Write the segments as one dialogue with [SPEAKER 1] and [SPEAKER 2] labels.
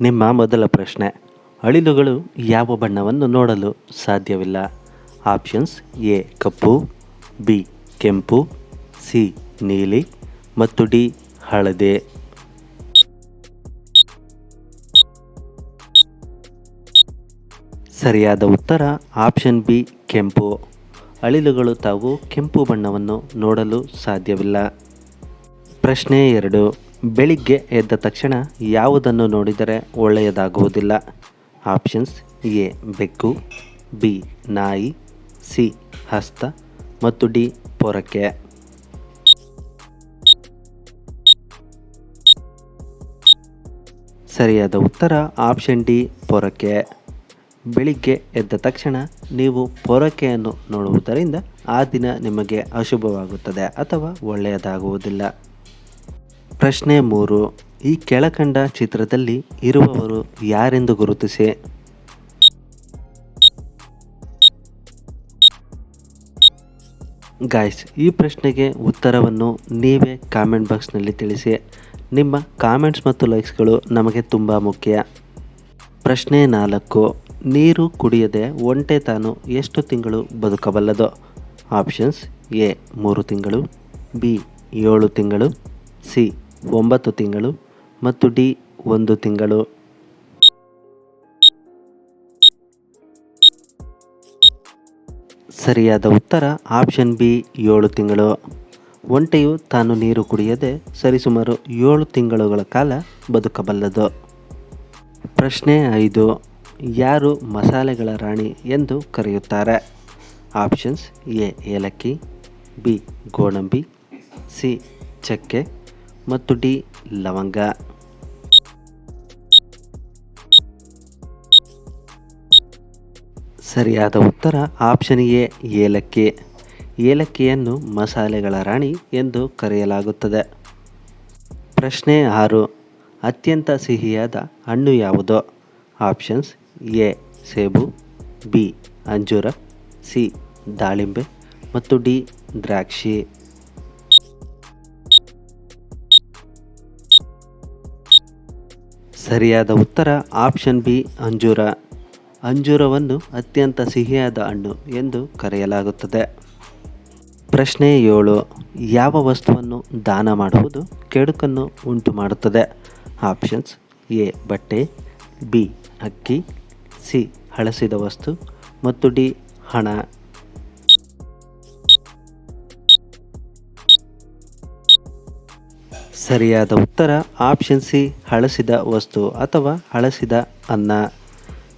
[SPEAKER 1] ನಿಮ್ಮ ಮೊದಲ ಪ್ರಶ್ನೆ. ಅಳಿಲುಗಳು ಯಾವ ಬಣ್ಣವನ್ನು ನೋಡಲು ಸಾಧ್ಯವಿಲ್ಲ? ಆಪ್ಷನ್ಸ್ ಎ, ಕಪ್ಪು, ಬಿ, ಕೆಂಪು, ಸಿ, ನೀಲಿ ಮತ್ತು ಡಿ, ಹಳದೆ. ಸರಿಯಾದ ಉತ್ತರ ಆಪ್ಷನ್ ಬಿ, ಕೆಂಪು. ಅಳಿಲುಗಳು ತಾವು ಕೆಂಪು ಬಣ್ಣವನ್ನು ನೋಡಲು ಸಾಧ್ಯವಿಲ್ಲ. ಪ್ರಶ್ನೆ ಎರಡು. ಬೆಳಿಗ್ಗೆ ಎದ್ದ ತಕ್ಷಣ ಯಾವುದನ್ನು ನೋಡಿದರೆ ಒಳ್ಳೆಯದಾಗುವುದಿಲ್ಲ? ಆಪ್ಷನ್ಸ್ ಎ, ಬೆಕ್ಕು, ಬಿ, ನಾಯಿ, ಸಿ, ಹಸ್ತ ಮತ್ತು ಡಿ, ಪೊರಕೆ. ಸರಿಯಾದ ಉತ್ತರ ಆಪ್ಷನ್ ಡಿ, ಪೊರಕೆ. ಬೆಳಿಗ್ಗೆ ಎದ್ದ ತಕ್ಷಣ ನೀವು ಪೊರಕೆಯನ್ನು ನೋಡುವುದರಿಂದ ಆ ದಿನ ನಿಮಗೆ ಅಶುಭವಾಗುತ್ತದೆ ಅಥವಾ ಒಳ್ಳೆಯದಾಗುವುದಿಲ್ಲ. ಪ್ರಶ್ನೆ ಮೂರು. ಈ ಕೆಳಕಂಡ ಚಿತ್ರದಲ್ಲಿ ಇರುವವರು ಯಾರೆಂದು ಗುರುತಿಸಿ? ಗಾಯ್ಸ್ ಈ ಪ್ರಶ್ನೆಗೆ ಉತ್ತರವನ್ನು ನೀವೇ ಕಾಮೆಂಟ್ ಬಾಕ್ಸ್ನಲ್ಲಿ ತಿಳಿಸಿ. ನಿಮ್ಮ ಕಾಮೆಂಟ್ಸ್ ಮತ್ತು ಲೈಕ್ಸ್ಗಳು ನಮಗೆ ತುಂಬ ಮುಖ್ಯ. ಪ್ರಶ್ನೆ ನಾಲ್ಕು. ನೀರು ಕುಡಿಯದೆ ಒಂಟೆ ತಾನು ಎಷ್ಟು ತಿಂಗಳು ಬದುಕಬಲ್ಲದು? ಆಪ್ಷನ್ಸ್ ಎ, ಮೂರು ತಿಂಗಳು, ಬಿ, ಏಳು ತಿಂಗಳು, ಸಿ ಒಂಬತ್ತು ತಿಂಗಳು ಮತ್ತು ಡಿ ಒಂದು ತಿಂಗಳು. ಸರಿಯಾದ ಉತ್ತರ ಆಪ್ಷನ್ ಬಿ, ಏಳು ತಿಂಗಳು. ಒಂಟೆಯು ತಾನು ನೀರು ಕುಡಿಯದೆ ಸರಿಸುಮಾರು ಏಳು ತಿಂಗಳುಗಳ ಕಾಲ ಬದುಕಬಲ್ಲದು. ಪ್ರಶ್ನೆ ಐದು, ಯಾರು ಮಸಾಲೆಗಳ ರಾಣಿ ಎಂದು ಕರೆಯುತ್ತಾರೆ? ಆಪ್ಷನ್ಸ್ ಎ, ಏಲಕ್ಕಿ, ಬಿ, ಗೋಡಂಬಿ, ಸಿ, ಚಕ್ಕೆ ಮತ್ತು ಡಿ, ಲವಂಗ. ಸರಿಯಾದ ಉತ್ತರ ಆಪ್ಷನ್ ಎ, ಏಲಕ್ಕಿ. ಏಲಕ್ಕಿಯನ್ನು ಮಸಾಲೆಗಳ ರಾಣಿ ಎಂದು ಕರೆಯಲಾಗುತ್ತದೆ. ಪ್ರಶ್ನೆ ಆರು, ಅತ್ಯಂತ ಸಿಹಿಯಾದ ಹಣ್ಣು ಯಾವುದು? ಆಪ್ಷನ್ಸ್ ಎ, ಸೇಬು, ಬಿ, ಅಂಜೂರ, ಸಿ, ದಾಳಿಂಬೆ ಮತ್ತು ಡಿ, ದ್ರಾಕ್ಷಿ. ಸರಿಯಾದ ಉತ್ತರ ಆಪ್ಷನ್ ಬಿ, ಅಂಜೂರ. ಅಂಜೂರವನ್ನು ಅತ್ಯಂತ ಸಿಹಿಯಾದ ಹಣ್ಣು ಎಂದು ಕರೆಯಲಾಗುತ್ತದೆ. ಪ್ರಶ್ನೆ ಏಳು, ಯಾವ ವಸ್ತುವನ್ನು ದಾನ ಮಾಡುವುದು ಕೆಡುಕನ್ನು ಉಂಟು ಮಾಡುತ್ತದೆ ಆಪ್ಷನ್ಸ್ ಎ, ಬಟ್ಟೆ, ಬಿ, ಅಕ್ಕಿ, ಸಿ, ಹಳಸಿದ ವಸ್ತು ಮತ್ತು ಡಿ, ಹಣ. ಸರಿಯಾದ ಉತ್ತರ ಆಪ್ಷನ್ ಸಿ ಹಳಸಿದ ವಸ್ತು ಅಥವಾ ಹಳಸಿದ ಅನ್ನ.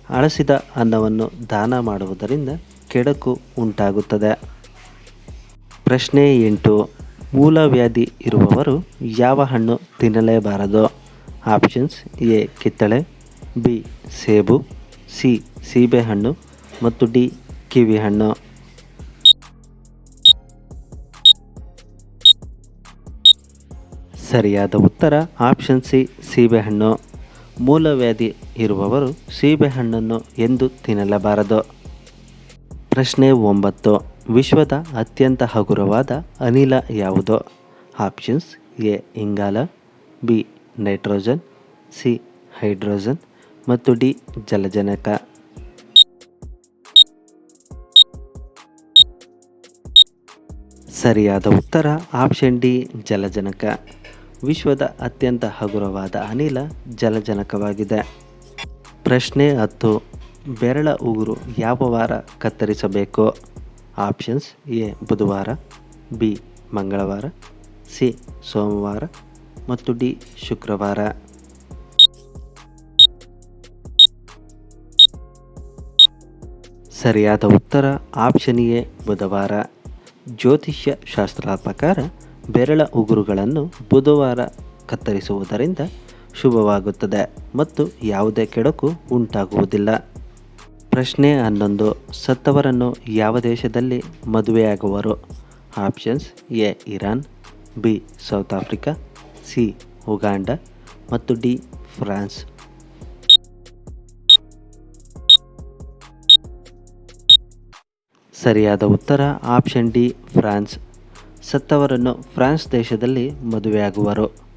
[SPEAKER 1] ಹಳಸಿದ ಅನ್ನವನ್ನು ದಾನ ಮಾಡುವುದರಿಂದ ಕೆಡಕು ಉಂಟಾಗುತ್ತದೆ. ಪ್ರಶ್ನೆ ಎಂಟು ಮೂಲವ್ಯಾಧಿ ಇರುವವರು ಯಾವ ಹಣ್ಣು ತಿನ್ನಲೇಬಾರದು? ಆಪ್ಷನ್ಸ್ ಎ, ಕಿತ್ತಳೆ, ಬಿ, ಸೇಬು, ಸಿ, ಸೀಬೆಹಣ್ಣು ಮತ್ತು ಡಿ, ಕಿವಿಹಣ್ಣು. ಸರಿಯಾದ ಉತ್ತರ ಆಪ್ಷನ್ ಸಿ, ಸೀಬೆಹಣ್ಣು. ಮೂಲವ್ಯಾಧಿ ಇರುವವರು ಸೀಬೆಹಣ್ಣನ್ನು ಎಂದು ತಿನ್ನಲಬಾರದು. ಪ್ರಶ್ನೆ ಒಂಬತ್ತು. ವಿಶ್ವದ ಅತ್ಯಂತ ಹಗುರವಾದ ಅನಿಲ ಯಾವುದು? ಆಪ್ಷನ್ಸ್ ಎ, ಇಂಗಾಲ, ಬಿ, ನೈಟ್ರೋಜನ್, ಸಿ, ಹೈಡ್ರೋಜನ್ ಮತ್ತು ಡಿ, ಜಲಜನಕ. ಸರಿಯಾದ ಉತ್ತರ ಆಪ್ಷನ್ ಡಿ, ಜಲಜನಕ. ವಿಶ್ವದ ಅತ್ಯಂತ ಹಗುರವಾದ ಅನಿಲ ಜಲಜನಕವಾಗಿದೆ. ಪ್ರಶ್ನೆ ಹತ್ತು, ಬೆರಳ ಉಗುರು ಯಾವ ವಾರ ಕತ್ತರಿಸಬೇಕು? ಆಪ್ಷನ್ಸ್ ಎ, ಬುಧವಾರ, ಬಿ, ಮಂಗಳವಾರ, ಸಿ, ಸೋಮವಾರ ಮತ್ತು ಡಿ, ಶುಕ್ರವಾರ. ಸರಿಯಾದ ಉತ್ತರ ಆಪ್ಷನ್ ಎ, ಬುಧವಾರ. ಜ್ಯೋತಿಷ್ಯ ಶಾಸ್ತ್ರದ ಪ್ರಕಾರ ಬೆರಳ ಉಗುರುಗಳನ್ನು ಬುಧವಾರ ಕತ್ತರಿಸುವುದರಿಂದ ಶುಭವಾಗುತ್ತದೆ ಮತ್ತು ಯಾವುದೇ ಕೆಡಕು ಉಂಟಾಗುವುದಿಲ್ಲ. ಪ್ರಶ್ನೆ ಹನ್ನೊಂದು. ಸತ್ತವರನ್ನು ಯಾವ ದೇಶದಲ್ಲಿ ಮದುವೆಯಾಗುವರು? Options A, Iran, B, South Africa, C, Uganda ಮತ್ತು ಡಿ, ಫ್ರಾನ್ಸ್. ಸರಿಯಾದ ಉತ್ತರ ಆಪ್ಷನ್ ಡಿ, ಫ್ರಾನ್ಸ್. ಸತ್ತವರನ್ನು ಫ್ರಾನ್ಸ್ ದೇಶದಲ್ಲಿ ಮದುವೆಯಾಗುವರು.